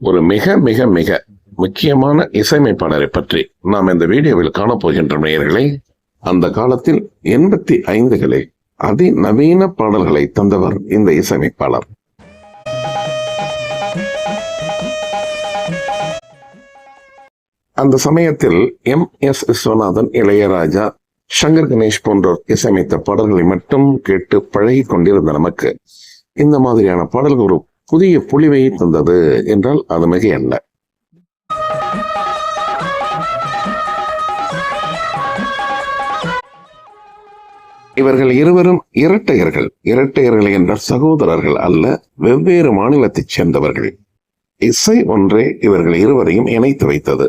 ஒரு மிக மிக மிக முக்கியமான இசையமைப்பாளரை பற்றி நாம் இந்த வீடியோவில் காணப்போகின்ற நேயர்களே அந்த காலத்தில் எண்பத்தி ஐந்துகளில் அதிநவீன பாடல்களை தந்தவர் இந்த இசையமைப்பாளர். அந்த சமயத்தில் எம் எஸ் விஸ்வநாதன் இளையராஜா சங்கர் கணேஷ் போன்றோர் இசையமைத்த பாடல்களை மட்டும் கேட்டு பழகி கொண்டிருந்த நமக்கு. இந்த மாதிரியான பாடல்கள் ஒரு புதிய புலிவை தந்தது என்றால் அது மிக அல்ல இவர்கள் இருவரும் இரட்டையர்கள். இரட்டையர்கள் என்ற சகோதரர்கள் அல்ல வெவ்வேறு மாநிலத்தைச் சேர்ந்தவர்கள். இசை ஒன்றே இவர்கள் இருவரையும் இணைத்து வைத்தது.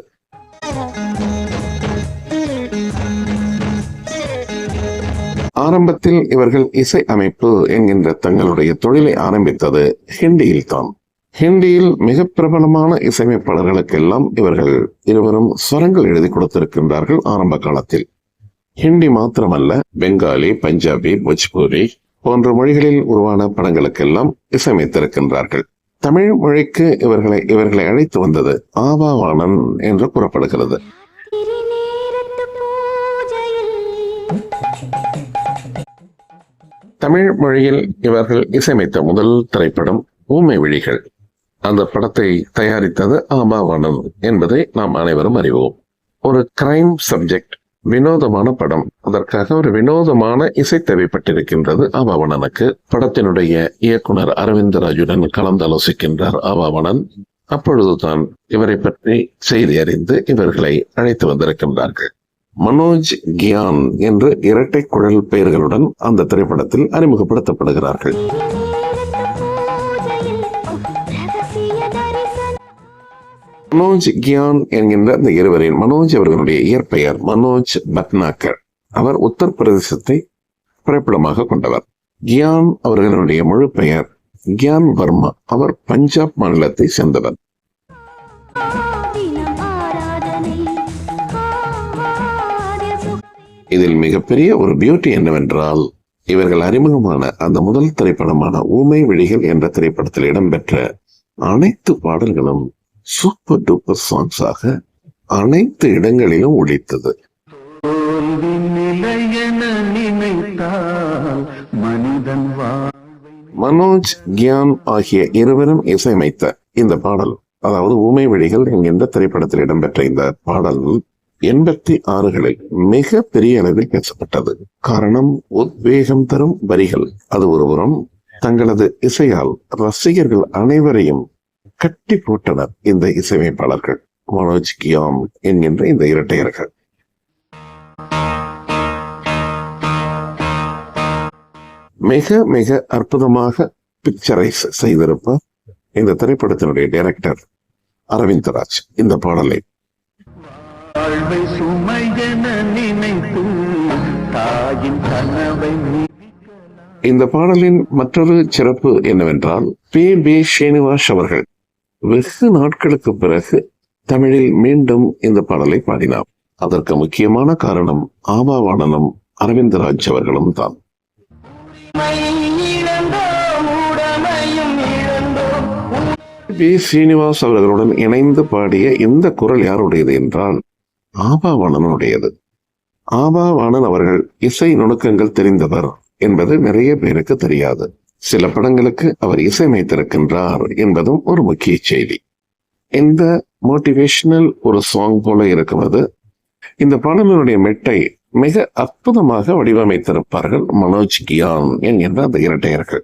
ஆரம்பத்தில் இவர்கள் இசை அமைப்பு என்கின்ற தங்களுடைய தொழிலை ஆரம்பித்தது ஹிந்தியில் தான் ஹிந்தியில் மிக பிரபலமான இசையமைப்பாளர்களுக்கெல்லாம் இவர்கள் இருவரும் ஸ்வரங்கள் எழுதி கொடுத்திருக்கின்றார்கள் ஆரம்ப காலத்தில். ஹிந்தி மாத்திரமல்ல பெங்காலி பஞ்சாபி போஜ்பூரி போன்ற மொழிகளில் உருவான படங்களுக்கெல்லாம் இசையமைத்திருக்கின்றார்கள். தமிழ் மொழிக்கு இவர்களை இவர்களை அழைத்து வந்தது ஆபாவாணன் என்று கூறப்படுகிறது. தமிழ் மொழியில் இவர்கள் இசையமைத்த முதல் திரைப்படம் ஊமை விழிகள். அந்த படத்தை தயாரித்தது ஆபாவாணன் என்பதை நாம் அனைவரும் அறிவோம். ஒரு கிரைம் சப்ஜெக்ட் வினோதமான படம். அதற்காக ஒரு வினோதமான இசை தேவைப்பட்டிருக்கின்றது ஆபாவணனுக்கு படத்தினுடைய இயக்குனர் அரவிந்தராஜுடன் கலந்தாலோசிக்கின்றார் ஆபாவணன் அப்பொழுதுதான் இவரை பற்றி செய்தி அறிந்து இவர்களை அழைத்து வந்திருக்கின்றார்கள். மனோஜ் கியான் என்று இரட்டை குழல் பெயர்களுடன் அந்த திரைப்படத்தில் அறிமுகப்படுத்தப்படுகிறார்கள். மனோஜ் கியான் என்கின்ற அந்த இருவரின் மனோஜ் அவர்களுடைய இயற்பெயர் மனோஜ் பட்னாக்கர் அவர் உத்தரப்பிரதேசத்தை பிறப்பிடமாக கொண்டவர். கியான் அவர்களுடைய முழு பெயர் கியான் வர்மா. அவர் பஞ்சாப் மாநிலத்தை சேர்ந்தவர். இதில் மிகப்பெரிய ஒரு பியூட்டி என்னவென்றால் இவர்கள் அறிமுகமான அந்த முதல் திரைப்படமான ஊமை விழிகள் என்ற திரைப்படத்தில் இடம்பெற்ற அனைத்து பாடல்களும் சூப்பர் டூப்பர் சாங்ஸாக அனைத்து இடங்களிலும் ஒழித்தது மனோஜ் கியான் ஆகிய இருவரும் இசையமைத்த இந்த பாடல் அதாவது ஊமை விழிகள் என்கின்ற திரைப்படத்தில் இடம்பெற்ற இந்த பாடல் எண்பத்தி ஆறுகளில் மிக பெரிய அளவில் பேசப்பட்டது. காரணம் உத்வேகம் தரும் வரிகள். அது ஒருபுறம் தங்களது இசையால் ரசிகர்கள் அனைவரையும் கட்டி போட்டனர் இந்த இசையமைப்பாளர்கள். மனோஜ் கியாம் என்கின்ற இந்த இரட்டையர்கள். மிக மிக அற்புதமாக பிக்சரைஸ் செய்திருப்பார் இந்த திரைப்படத்தினுடைய டைரக்டர் அரவிந்தராஜ் இந்த பாடலை வாழ்வை சுமையென நினைத்து தாயின் கனவை இந்த பாடலின் மற்றொரு சிறப்பு என்னவென்றால் பி. பி. ஸ்ரீனிவாஸ் அவர்கள் வெகு நாட்களுக்கு பிறகு தமிழில் மீண்டும் இந்த பாடலை பாடினார். அதற்கு முக்கியமான காரணம் ஆபாவாணனும் அரவிந்தராஜ் அவர்களும் தான். பி. ஸ்ரீனிவாஸ் அவர்களுடன் இணைந்து பாடிய இந்த குரல் யாருடையது என்றால் ஆபாவாணனுடையது ஆபாவாணன் அவர்கள் இசை நுணுக்கங்கள் தெரிந்தவர் என்பது நிறைய பேருக்கு தெரியாது. சில படங்களுக்கு அவர் இசையமைத்திருக்கின்றார் என்பதும் ஒரு முக்கிய செய்தி. இந்த மோட்டிவேஷனல் ஒரு சாங் போல இருக்கிறது இந்த பாடலினுடைய மெட்டை மிக அற்புதமாக வடிவமைத்திருப்பார்கள் மனோஜ் கியான் என்கின்ற அந்த இரட்டையர்கள்.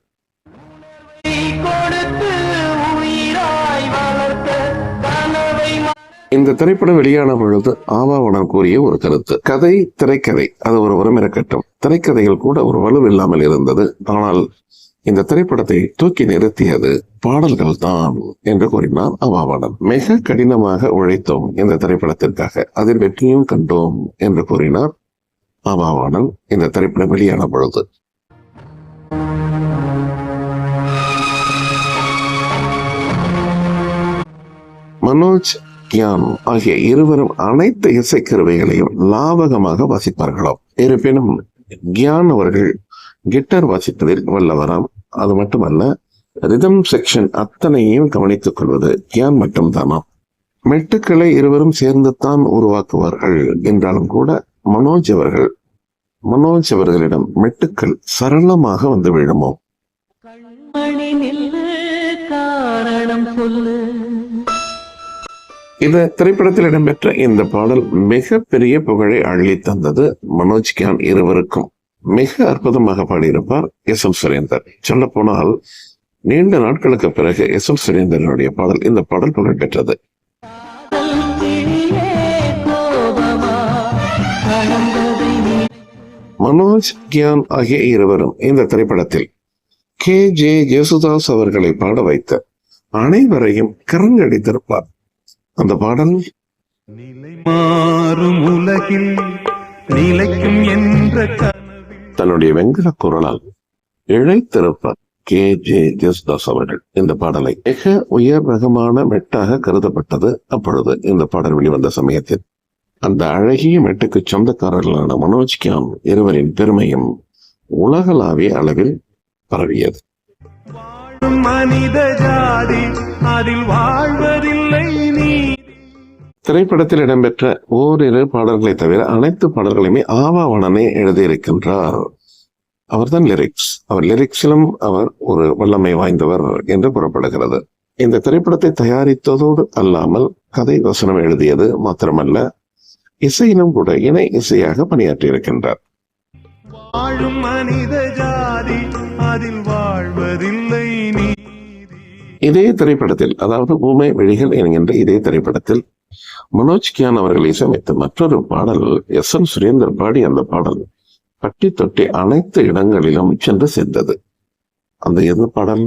இந்த திரைப்படம் வெளியான பொழுது ஆபாவனம் கூறிய ஒரு கருத்து. கதை திரைக்கதை அது ஒரு உரம் இருக்கட்டும் திரைக்கதைகள் கூட ஒரு வலுவில்லாமல் இருந்தது. ஆனால் இந்த திரைப்படத்தை தூக்கி நிறுத்தியது பாடல்கள் தான் என்று கூறினார் அவாவாளன் மிக கடினமாக உழைத்தோம் இந்த திரைப்படத்திற்காக. அதில் வெற்றியும் கண்டோம் என்று கூறினார் அவாவாளன் இந்த திரைப்படம் வெளியான பொழுது. மனோஜ் தியானம் ஆகிய இருவரும் அனைத்து இசைக்கருவிகளையும் லாபகமாக வாசிப்பார்களாம் இருப்பினும் கியான் அவர்கள் கிட்டார் வாசிப்பதில் வல்லவராம். அது மட்டுமல்ல ரிதம் செக்ஷன் அத்தனையும் கவனித்துக் கொள்வது கியான் மட்டும்தானாம் மெட்டுக்களை இருவரும் சேர்ந்துத்தான் உருவாக்குவார்கள் என்றாலும் கூட மனோஜ் அவர்கள் மனோஜ் அவர்களிடம் மெட்டுக்கள் சரளமாக வந்து விழுமோ? காரணம் சொல்லு. இந்த திரைப்படத்தில் இடம்பெற்ற இந்த பாடல் மிக பெரிய புகழை அள்ளி தந்தது மனோஜ் கியான் இருவருக்கும். மிக அற்புதமாக பாடியிருப்பார் எஸ் எம் சுரேந்தர். சொல்ல போனால் நீண்ட நாட்களுக்கு பிறகு எஸ் எம் சுரேந்தரனுடைய பாடல் இந்த பாடல் புகழ் பெற்றது. மனோஜ் கியான் ஆகிய இருவரும் இந்த திரைப்படத்தில் கே. ஜே. ஜேசுதாஸ் அவர்களை பாட வைத்த அனைவரையும் கரங்கடித்திருப்பார். அந்த பாடல்? நிலை மாறும் உலகில் நிலைக்கும் என்ற தன்னுடைய வெங்கல குரலால் இழைத்திருப்பார் கே. ஜே. ஜேசுதாஸ் அவர்கள் இந்த பாடலை மிக உயர் ரகமான மெட்டாக கருதப்பட்டது. அப்பொழுது இந்த பாடல் வெளிவந்த சமயத்தில் அந்த அழகிய மெட்டுக்கு சொந்தக்காரர்களான மனோஜ் கியான் இருவரின் பெருமையும் உலகளாவிய அளவில் பரவியது. மனித ஜாதி அதில் வாழ்வதில்லை நீ. திரைப்படத்தில் இடம்பெற்ற ஓரிரு பாடல்களை தவிர அனைத்து பாடல்களையுமே ஆவாவணனே எழுதியிருக்கின்றார். அவர்தான் லிரிக்ஸ் அவர் லிரிக்ஸிலும் அவர் ஒரு வல்லமை வாய்ந்தவர் என்று கூறப்படுகிறது. இந்த திரைப்படத்தை தயாரித்ததோடு அல்லாமல் கதை வசனம் எழுதியது மாத்திரமல்ல இசையிலும் கூட இணை இசையாக பணியாற்றியிருக்கின்றார். வாழும் மனித ஜாதி அதில் வாழ்வதில்லை இதே திரைப்படத்தில் அதாவது ஊமை விழிகள் என்கின்ற இதே திரைப்படத்தில் மனோஜ்கியான் அவர்கள் இசையமைத்த மற்றொரு பாடல் எஸ் என் சுரேந்தர் பாடி அந்த பாடல் பட்டி தொட்டி அனைத்து இடங்களிலும் சென்று சேர்ந்தது. அந்த எது பாடல்?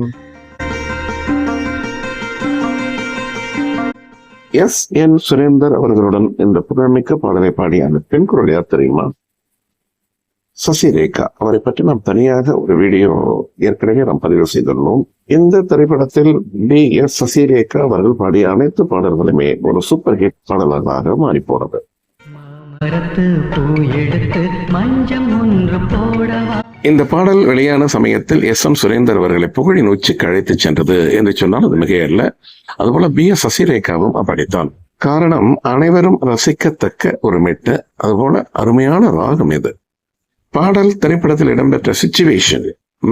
எஸ் என் சுரேந்தர் அவர்களுடன் இந்த புகழ்மிக்க பாடலை பாடிய அந்த பெண் குரல் யார் தெரியுமா? சசிரேகா. அவரை பற்றி நாம் தனியாக ஒரு வீடியோ ஏற்கனவே நாம் பதிவு செய்துள்ளோம். இந்த திரைப்படத்தில் டி எஸ். சசிரேகா அவர்கள் பாடிய அனைத்து பாடல்களுமே ஒரு சூப்பர் ஹிட் பாடல்களாக மாறி போனது இந்த பாடல் வெளியான சமயத்தில் எஸ். எம். சுரேந்தர் அவர்களை புகழின் உச்சிக்கு அழைத்துச் சென்றது என்று சொன்னால் அது மிகையல்ல. அதுபோல பி எஸ். சசிரேகாவும் அப்படித்தான். காரணம் அனைவரும் ரசிக்கத்தக்க ஒரு மெட்டு. அதுபோல அருமையான ராகம் இது. பாடல் திரைப்படத்தில் இடம்பெற்ற சுச்சுவேஷன்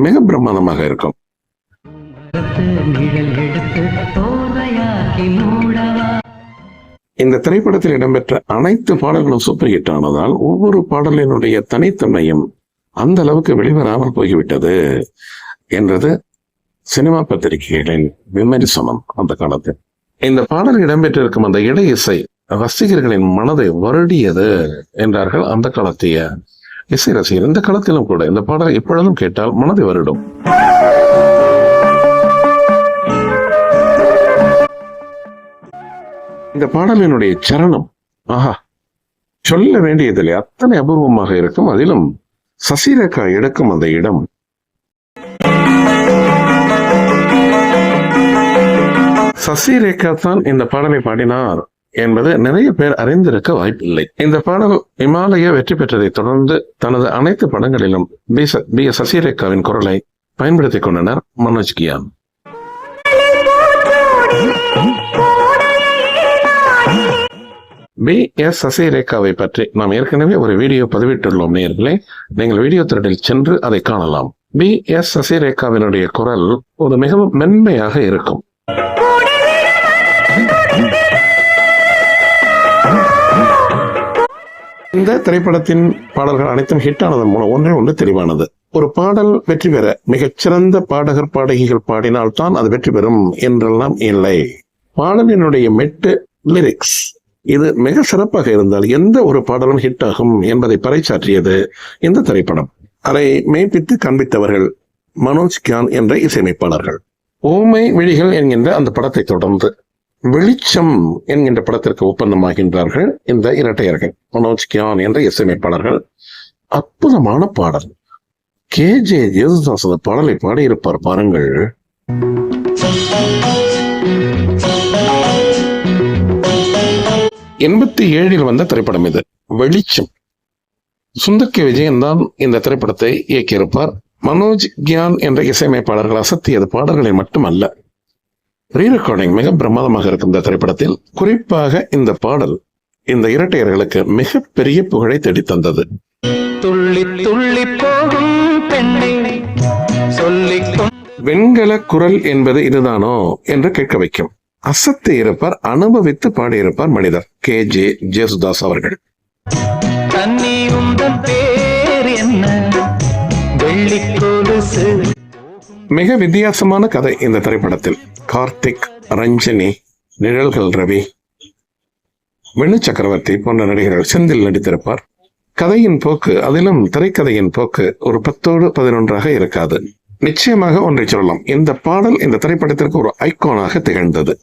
மிக பிரமாதமாக இருக்கும். இந்த திரைப்படத்தில் இடம்பெற்ற அனைத்து பாடல்களும் சூப்பர் ஹிட் ஆனதால் ஒவ்வொரு பாடலினுடைய தனித்தன்மையும் அந்த அளவுக்கு வெளிவராமல் போய்விட்டது என்றது சினிமா பத்திரிகைகளின் விமரிசனம் அந்த காலத்தில். இந்த பாடல் இடம்பெற்றிருக்கும் அந்த இடை இசை ரசிகர்களின் மனதை வருடியது என்றார்கள் அந்த காலத்திய இசை ரசிகர் இந்த காலத்திலும் கூட இந்த பாடலை எப்பொழுதும் கேட்டால் மனதை வருடும். இந்த பாடலினுடைய சரணம் ஆஹா சொல்ல வேண்டியதில்லை அத்தனை அபூர்வமாக இருக்கும். அதிலும் சசிரேகா எடுக்கும் அந்த இடம். சசிரேகா தான் இந்த பாடலை பாடினார். என்பது நிறைய பேர் அறிந்திருக்க வாய்ப்பில்லை. இந்த பாடல் இமாலய வெற்றி பெற்றதை தொடர்ந்து தனது அனைத்து படங்களிலும் பி ச- பி எஸ் சசிரேகாவின் குரலை பயன்படுத்திக் கொண்டனர் மனோஜ் கியான். பி எஸ் சசிரேகாவை பற்றி நாம் ஏற்கனவே ஒரு வீடியோ பதிவிட்டுள்ளோம் நேர்களே. நீங்கள் வீடியோ திரட்டில் சென்று அதை காணலாம். பி எஸ் சசிரேகாவினுடைய குரல் ஒரு மிகவும் மென்மையாக இருக்கும். இந்த திரைப்படத்தின் பாடல்கள் அனைத்தும் ஹிட் ஆனதன் மூலம் ஒன்றே ஒன்று தெளிவானது. ஒரு பாடல் வெற்றி பெற மிகச்சிறந்த பாடகர் பாடகிகள் பாடினால்தான் அது வெற்றி பெறும் என்றெல்லாம் இல்லை. பாடலினுடைய மெட்டு லிரிக்ஸ் இது மிக சிறப்பாக இருந்தால் எந்த ஒரு பாடலும் ஹிட் ஆகும் என்பதை பறைச்சாற்றியது இந்த திரைப்படம். அதை மெய்ப்பித்து காண்பித்தவர்கள் மனோஜ் கியான் என்ற இசையமைப்பாளர்கள். ஓமை விழிகள் என்கின்ற அந்த படத்தை தொடர்ந்து வெளிச்சம் என்கின்ற படத்திற்கு ஒப்பந்தமாகின்றார்கள் இந்த இரட்டையர்கள். மனோஜ் கியான் என்ற இசையமைப்பாளர்கள். அற்புதமான பாடல். கே. ஜே. ஜேசுதாஸ் அந்த பாடலை பாடியிருப்பார் பாருங்கள். எண்பத்தி ஏழில் வந்த திரைப்படம் இது. வெளிச்சம். சுந்தர் கே விஜயன் தான் இந்த திரைப்படத்தை இயக்கியிருப்பார். மனோஜ் கியான் என்ற இசையமைப்பாளர்கள் அசத்தியது பாடல்களை மட்டுமல்ல. ரீ ரெக்கார்டிங் மிக பிரமாதமாக இருக்கும் இந்த திரைப்படத்தில். குறிப்பாக இந்த பாடல் இந்த இரட்டையர்களுக்கு மிகப்பெரிய புகழை தேடித் தந்தது துள்ளி துள்ளி போகும் பெண்ணை வெண்கல குரல் என்பது இதுதானோ என்று கேட்க வைக்கும். அசத்தி இருப்பார் அனுபவித்து பாடியிருப்பார் மனிதர். கே. ஜே. ஜேசுதாஸ் அவர்கள். மிக வித்தியாசமான கதை இந்த திரைப்படத்தில். கார்த்திக் ரஞ்சனி நிழல்கள் ரவி. வெண்ணு சக்கரவர்த்தி போன்ற நடிகர்கள் செந்தில் நடித்திருப்பார். கதையின் போக்கு அதிலும் திரைக்கதையின் போக்கு ஒரு பத்தோடு பதினொன்றாக இருக்காது. நிச்சயமாக ஒன்றை சொல்லலாம். இந்த பாடல் இந்த திரைப்படத்திற்கு ஒரு ஐகானாக திகழ்ந்தது.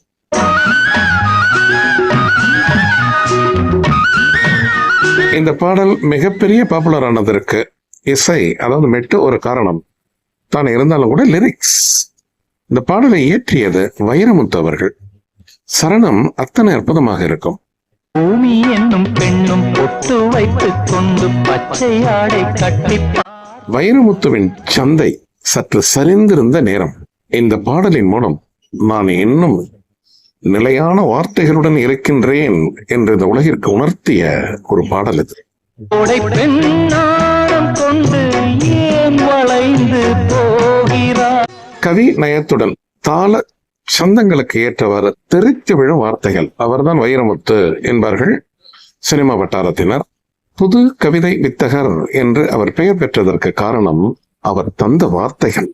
இந்த பாடல் மிகப்பெரிய பாப்புலர் ஆனதற்கு இசை அதாவது மெட்டு ஒரு காரணம். தான் இருந்தாலும் கூட லிரிக்ஸ் இந்த பாடலை இயற்றியது வைரமுத்து அவர்கள். சரணம் அத்தனை அற்புதமாக இருக்கும். பூமி என்னும் பெண்ணும் பொட்டு வைத்துக் கொண்டு பச்சை ஆடை கட்டி வைரமுத்துவின் சந்தை சற்று சரிந்திருந்த நேரம். இந்த பாடலின் மூலம் நான் இன்னும் நிலையான வார்த்தைகளுடன் இருக்கின்றேன் என்று இந்த உலகிற்கு உணர்த்திய ஒரு பாடல் இது. கொண்டு ஏன் வளைந்து போகிறார் கவி நயத்துடன் தாள சந்தங்களுக்கு ஏற்றவாறு தெரித்து விழும் வார்த்தைகள். அவர்தான் வைரமுத்து என்பார்கள். சினிமா வட்டாரத்தினர். புது கவிதை வித்தகர் என்று அவர் பெயர் பெற்றதற்கு காரணம் அவர் தந்த வார்த்தைகள்.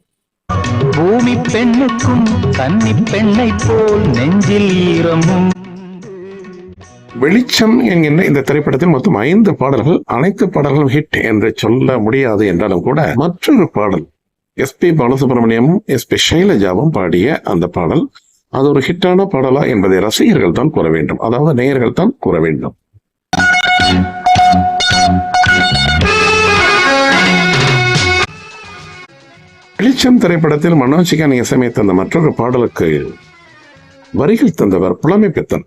பூமி பெண்ணுக்கும் கன்னி பெண்ணை போல் நெஞ்சில் ஈரமும். வெளிச்சம் என்கின்ற இந்த திரைப்படத்தில் மொத்தம் ஐந்து பாடல்கள் அனைத்து பாடல்களும் ஹிட் என்று சொல்ல முடியாது என்றாலும் கூட மற்றொரு பாடல் எஸ் பி பாலசுப்ரமணியமும் எஸ்பி சைலஜாவும் பாடிய அந்த பாடல் அது ஒரு ஹிட்டான பாடலா என்பதை ரசிகர்கள் தான் கூற வேண்டும். அதாவது நேயர்கள் தான் கூற வேண்டும். வெளிச்சம் திரைப்படத்தில் மனோஜிகான் இசையமைத்த அந்த மற்றொரு பாடலுக்கு வரிகள் தந்தவர் புலமை பித்தன்.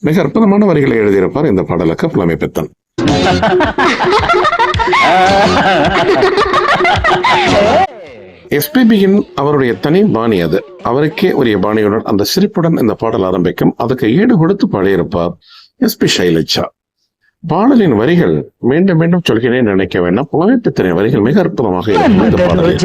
மிக அற்புதமான வரிகளை எழுதியிருப்பார் இந்த பாடலுக்கு புலமை பித்தன். எஸ்பிபியின் அவருடைய தனி பாணி அது. அவருக்கே உரிய பாணியுடன் அந்த சிரிப்புடன் இந்த பாடல் ஆரம்பிக்கும். அதுக்கு ஈடு கொடுத்து பாடியிருப்பார் எஸ்பி சைலஜா பாடலின் வரிகள் மீண்டும் மீண்டும் சொல்கிறேன் நினைக்க வேண்டாம். புலமை வரிகள் மிக அற்புதமாக இருக்கும் இந்த பாடலில்.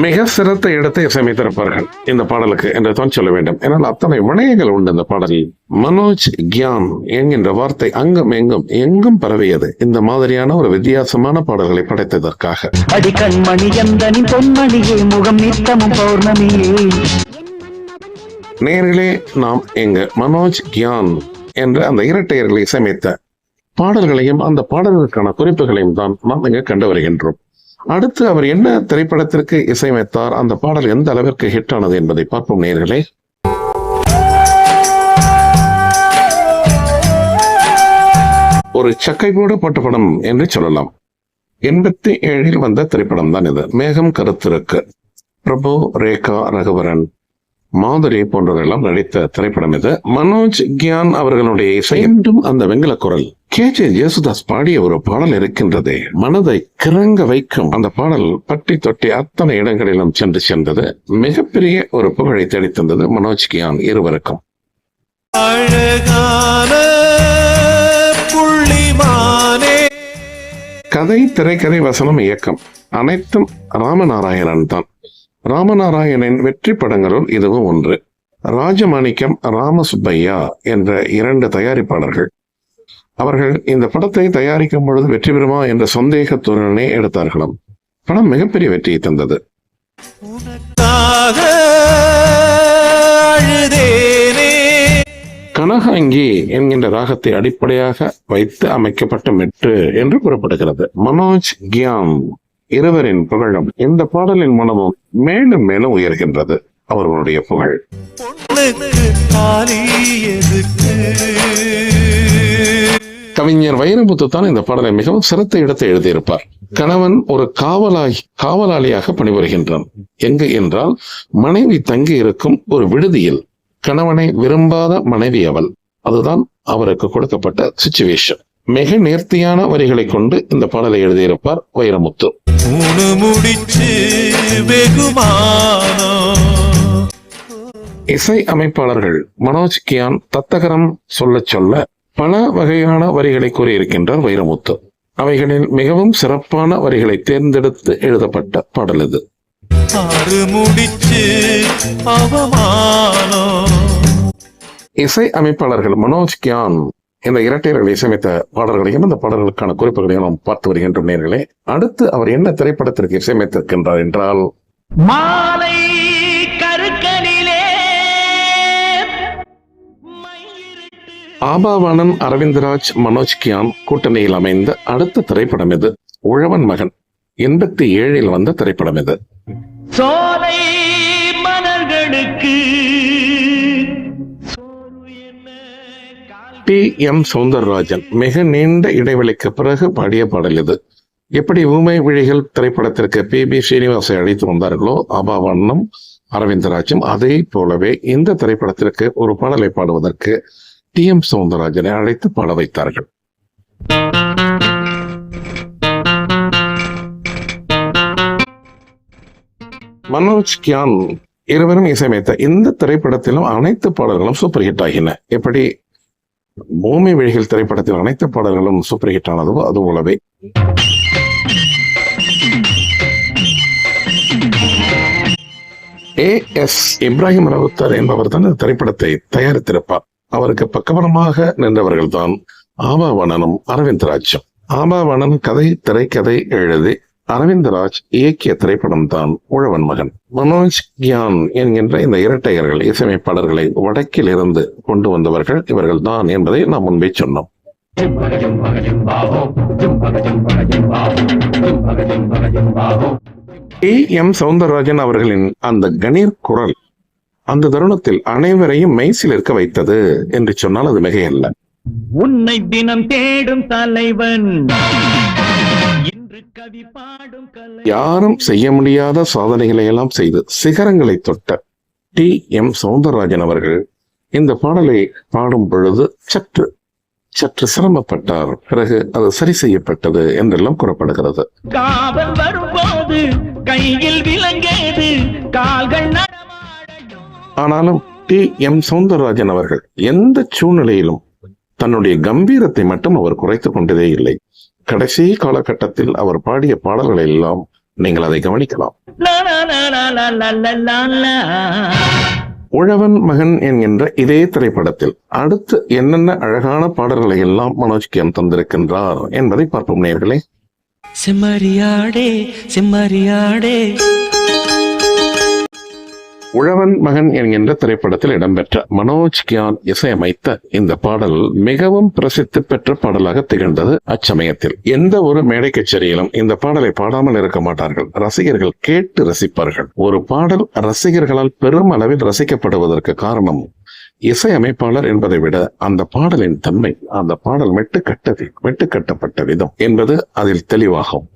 மிக சிறந்த இடத்தை இசையமைத்திருப்பார்கள் இந்த பாடலுக்கு என்று தான் சொல்ல வேண்டும். ஏன்னால் அத்தனை வினயங்கள் உண்டு இந்த பாடலில். மனோஜ் கியான் என்கின்ற வார்த்தை அங்கும் எங்கும் எங்கும் பரவியது. இந்த மாதிரியான ஒரு வித்தியாசமான பாடல்களை படைத்ததற்காக. நேர்களே நாம் எங்க மனோஜ் கியான் என்ற அந்த இரட்டையர்களை இசையமைத்த பாடல்களையும் அந்த பாடல்களுக்கான குறிப்புகளையும் தான் நாம் இங்கு கண்டு வருகின்றோம். அடுத்து அவர் என்ன திரைப்படத்திற்கு இசையமைத்தார்? அந்த பாடல் எந்த அளவிற்கு ஹிட் ஆனது என்பதை பார்ப்போம் நேர்களே ஒரு சக்கை போடு போட்ட படம் என்று சொல்லலாம். எண்பத்தி ஏழில் வந்த திரைப்படம் தான் இது. மேகம் கருத்திருக்கு. பிரபு ரேகா ரகுவரன் மாதுரி போன்றவரெல்லாம் நடித்த திரைப்படம் இது. மனோஜ் கியான் அவர்களுடைய இசை என்றும் அந்த வெங்கல குரல் கே ஜே ஜேசுதாஸ் பாடிய ஒரு பாடல் இருக்கின்றதே மனதை கிறங்க வைக்கும். அந்த பாடல் பட்டி தொட்டி அத்தனை இடங்களிலும் சென்று சென்றது. மிகப்பெரிய ஒரு புகழை தேடித் தந்தது மனோஜ் கியான் இருவருக்கும் கதை திரைக்கதை வசனம் இயக்கம் அனைத்தும் ராமநாராயணன் தான். ராமநாராயணன் வெற்றி படங்களுள் இதுவும் ஒன்று. ராஜமாணிக்கம் ராமசுப்பையா என்ற இரண்டு தயாரிப்பாளர்கள். அவர்கள் இந்த படத்தை தயாரிக்கும் பொழுது வெற்றி பெறுமா என்ற சந்தேகத்துடனே எடுத்தார்களாம். படம் மிகப்பெரிய வெற்றியை தந்தது. கனகாங்கி என்கின்ற ராகத்தை அடிப்படையாக வைத்து அமைக்கப்பட்ட மெட்டு என்று கூறப்படுகிறது. மனோஜ் கியான் இருவரின் புகழும் இந்த பாடலின் மூலமும் மேலும் மேலும் உயர்கின்றது. அவர்களுடைய புகழ். கவிஞர் வைரமுத்து தான் இந்த பாடலை மிகவும் சிறந்த இடத்தை எழுதியிருப்பார். கணவன் ஒரு காவலாகி காவலாளியாக பணிபுரிகின்றான். எங்கு என்றால் மனைவி தங்கி இருக்கும் ஒரு விடுதியில். கணவனை விரும்பாத மனைவி அவள். அதுதான் அவருக்கு கொடுக்கப்பட்ட சுச்சுவேஷன் மிக நேர்த்தியான வரிகளை கொண்டு இந்த பாடலை எழுதியிருப்பார் வைரமுத்து. இசை அமைப்பாளர்கள் மனோஜ் கியான் தத்தகரம் சொல்லச் சொல்ல பல வகையான வரிகளை கூறியிருக்கின்றார் வைரமுத்து. அவைகளில் மிகவும் சிறப்பான வரிகளை தேர்ந்தெடுத்து எழுதப்பட்ட பாடல் இது. ஆறு முடிச்சு அவமானம். இசை அமைப்பாளர்கள் மனோஜ் கியான் இந்த இரட்டையர்கள் இசையமைத்த பாடல்களையும் இந்த பாடல்களுக்கான குறிப்புகளையும் நாம் பார்த்து வருகின்ற நேர்களே. அடுத்து அவர் என்ன திரைப்படத்திற்கு இசையமைத்திருக்கின்றார் என்றால் மாலை ஆபாவானன் அரவிந்தராஜ் மனோஜ் கியான் கூட்டணியில் அமைந்த அடுத்த திரைப்படம் இது உழவன் மகன். எண்பத்தி ஏழில் வந்த திரைப்படம் இது சோலை மலர்களுக்கு டி எம். சௌந்தரராஜன் மிக நீண்ட இடைவெளிக்கு பிறகு பாடிய பாடல் இது எப்படி ஊமை விழிகள் திரைப்படத்திற்கு பி. பி. ஸ்ரீனிவாசை அழைத்து வந்தார்களோ ஆபாவண்ணம் அரவிந்தராஜும் அதே போலவே இந்த திரைப்படத்திற்கு ஒரு பாடலை பாடுவதற்கு டி. எம். சௌந்தரராஜனை அழைத்து பாட வைத்தார்கள். மனோஜ் கியான் இருவரும் இசையமைத்த இந்த திரைப்படத்திலும் அனைத்து பாடல்களும் சூப்பர் ஹிட் ஆகின. எப்படி? பூமி விழிகள் திரைப்படத்தில் அனைத்து பாடல்களும் சூப்பர் ஹிட் ஆனதோ அது போலவே. ஏ. எஸ். இப்ராஹிம் ரவுத்தர் என்பவர் தான் இந்த திரைப்படத்தை தயாரித்திருப்பார். அவருக்கு பக்கபலமாக நின்றவர்கள் தான் ஆபாவணனும் அரவிந்தராஜும் ஆமாவணன் கதை திரைக்கதை எழுதி அரவிந்தராஜ் இயக்கிய திரைப்படம் தான் உழவன் மகன். மனோஜ் கியான் என்கின்ற இந்த இரட்டையர்கள் இசையமைப்பாளர்களை வடக்கில் இருந்து கொண்டு வந்தவர்கள் இவர்கள் தான் என்பதை நாம் முன்பே சொன்னோம். டி எம் சவுந்தரராஜன் அவர்களின் அந்த கணீர் குரல் அந்த தருணத்தில் அனைவரையும் மெய்சில் இருக்க வைத்தது என்று சொன்னால் அது மிகையல்ல. உன்னை தினம் தேடும் தலைவன். யாரும் செய்ய முடியாத சாதனைகளை எல்லாம் செய்து சிகரங்களை தொட்ட டி. எம். சவுந்தரராஜன் அவர்கள் இந்த பாடலை பாடும் பொழுது சற்று சற்று சிரமப்பட்டார். பிறகு அது சரி செய்யப்பட்டது என்றெல்லாம் கூறப்படுகிறது. காவல் வரும்போது கையில் விலங்கேது கால்கள் ஆனாலும் டி எம். சவுந்தரராஜன் அவர்கள் எந்த சூழ்நிலையிலும் தன்னுடைய கம்பீரத்தை மட்டும் அவர் குறைத்து கொண்டதே இல்லை. கடைசி காலகட்டத்தில் அவர் பாடிய பாடல்களை எல்லாம் நீங்கள் அதை கவனிக்கலாம். உழவன் மகன் என்கின்ற இதே திரைப்படத்தில் அடுத்து என்னென்ன அழகான பாடல்களை எல்லாம் மனோஜ் கேம் தந்திருக்கின்றார் என்பதை பார்ப்போம் நேர்களே செம்மறியாடே செம்மறியாடே. உழவன் மகன் என்கின்ற திரைப்படத்தில் இடம்பெற்ற மனோஜ் கியான் இசையமைத்த இந்த பாடல் மிகவும் பிரசித்தி பெற்ற பாடலாக திகழ்ந்தது அச்சமயத்தில். எந்த ஒரு மேடை கச்சேரியிலும் இந்த பாடலை பாடாமல் இருக்க மாட்டார்கள். ரசிகர்கள் கேட்டு ரசிப்பார்கள். ஒரு பாடல் ரசிகர்களால் பெரும் அளவில் ரசிக்கப்படுவதற்கு காரணம் இசையமைப்பாளர் என்பதை விட அந்த பாடலின் தன்மை அந்த பாடல் மெட்டுக்கட்டது மெட்டுக்கட்டப்பட்ட விதம் என்பது அதில் தெளிவாகும்.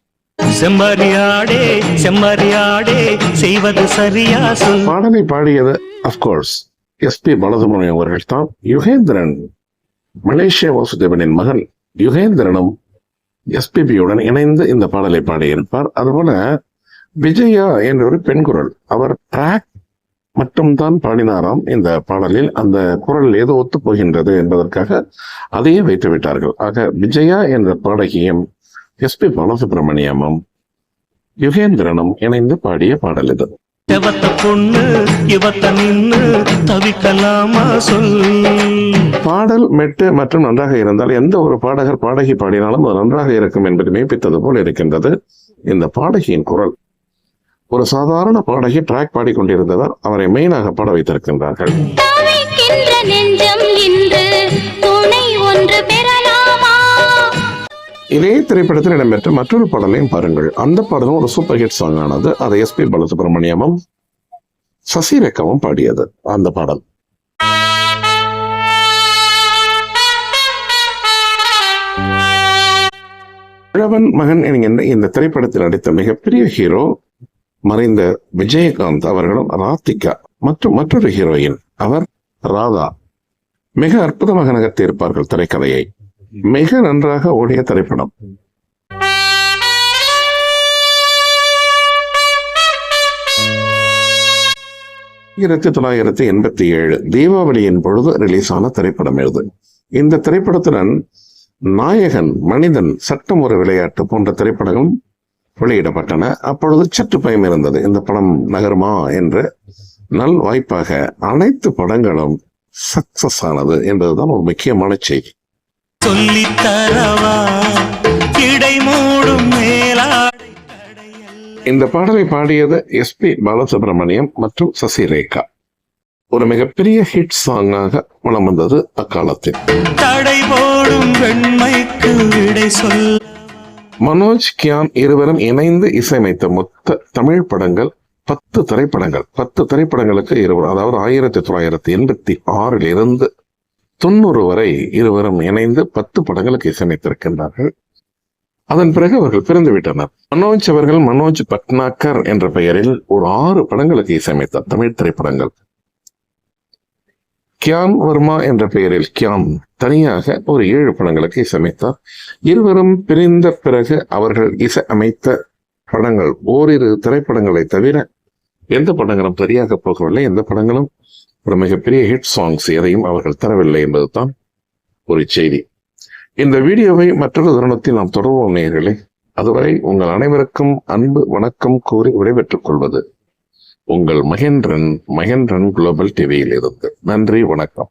செம்மறியாடே செம்மறியாடே செய்வது சரியா சொல். பாடலை பாடியது அப்கோர்ஸ் எஸ் பி பாலசுப்ரமணியம் அவர்கள் தான். யுகேந்திரன் மலேசிய வாசுதேவனின் மகன் யுகேந்திரனும் எஸ்பிபியுடன் இணைந்து இந்த பாடலை பாடியிருப்பார். அதுபோல விஜயா என்ற ஒரு பெண் குரல் அவர் ட்ராக் மட்டும்தான் பாடினாராம். இந்த பாடலில் அந்த குரல் ஏதோ ஒத்து போகின்றது என்பதற்காக அதையே வைத்து விட்டார்கள் ஆக விஜயா என்ற பாடகியும் எஸ்பி பாலசுப்ரமணியமும் யுகேந்திரனும் இணைந்து பாடிய பாடல் இது. செவத்த பொண்ணு இவத்த நின்னு தவிக்கலாமா சொல். பாடல் மெட்டு மற்றும் நன்றாக இருந்தால் எந்த ஒரு பாடகர் பாடகி பாடினாலும் அது நன்றாக இருக்கும் என்பது மெய்ப்பித்தது போல் இருக்கின்றது. இந்த பாடகியின் குரல் ஒரு சாதாரண பாடகி ட்ராக் பாடிக்கொண்டிருந்ததால் அவரை மெயினாக பாட வைத்திருக்கின்றார்கள். இதே திரைப்படத்தில் இடம்பெற்ற மற்றொரு பாடலையும் பாருங்கள். அந்த பாடலும் ஒரு சூப்பர் ஹிட் சாங் ஆனது அதை எஸ்பி பாலசுப்ரமணியமும் சசிரேகாவும் பாடியது. அந்த பாடல் உழவன் மகன் என்கின்ற இந்த திரைப்படத்தில் நடித்த மிகப்பெரிய ஹீரோ மறைந்த விஜயகாந்த் அவர்களும் ராதிகா மற்றும் மற்றொரு ஹீரோயின் அவர் ராதா. மிக அற்புதமாக நகர்த்தி இருப்பார்கள் திரைக்கதையை. மிக நன்றாக ஓடிய திரைப்படம். ஆயிரத்தி தொள்ளாயிரத்தி எண்பத்தி ஏழு தீபாவளியின் பொழுது ரிலீஸ் ஆன திரைப்படம் இது இந்த திரைப்படத்துடன் நாயகன் மனிதன் சட்டம் ஒரு விளையாட்டு போன்ற திரைப்படங்களும் வெளியிடப்பட்டன. அப்பொழுது சற்று பயம் இருந்தது. இந்த படம் நகருமா என்று நல் வாய்ப்பாக அனைத்து படங்களும் சக்சஸ் ஆனது என்பதுதான் ஒரு முக்கியமான செய்தி. சொல்லித் தரவா இடை மூடும் மேலாடை இந்த பாடலை பாடியது எஸ்பி பாலசுப்ரமணியம் மற்றும் சசிரேகா. ஒரு மிகப்பெரிய ஹிட் சாங்காக வலம் வந்தது அக்காலத்தில். தடை போடும் வெண்மைக்கு விடை சொல்ல மனோஜ் கியான் இருவரும் இணைந்து இசையமைத்த மொத்த தமிழ் படங்கள் பத்து திரைப்படங்கள். பத்து திரைப்படங்களுக்கு இருவர் அதாவது ஆயிரத்தி தொள்ளாயிரத்தி எண்பத்தி ஆறில் இருந்து தொண்ணூறு வரை இருவரும் இணைந்து பத்து படங்களுக்கு இசையமைத்திருக்கின்றார்கள். அதன் பிறகு அவர்கள் பிறந்து விட்டனர் மனோஜ் அவர்கள் மனோஜ் பட்னாக்கர் என்ற பெயரில் ஒரு ஆறு படங்களுக்கு இசையமைத்தார். தமிழ் திரைப்படங்கள். கியாம் வர்மா என்ற பெயரில் கியாம் தனியாக ஒரு ஏழு படங்களுக்கு இசையமைத்தார். இருவரும் பிரிந்த பிறகு அவர்கள் இசை அமைத்த படங்கள் ஓரிரு திரைப்படங்களை தவிர எந்த படங்களும் சரியாக போகவில்லை. எந்த படங்களும் ஒரு மிகப்பெரிய ஹிட் சாங்ஸ் எதையும் அவர்கள் தரவில்லை என்பதுதான் ஒரு செய்தி. இந்த வீடியோவை மற்றொரு தருணத்தில் நாம் தொடர்வோம் நேர்களே அதுவரை உங்கள் அனைவருக்கும் அன்பு வணக்கம் கூறி விடைபெற்றுக் கொள்வது உங்கள் மகேந்திரன் மகேந்திரன் குளோபல் டிவியில் இருந்து நன்றி வணக்கம்.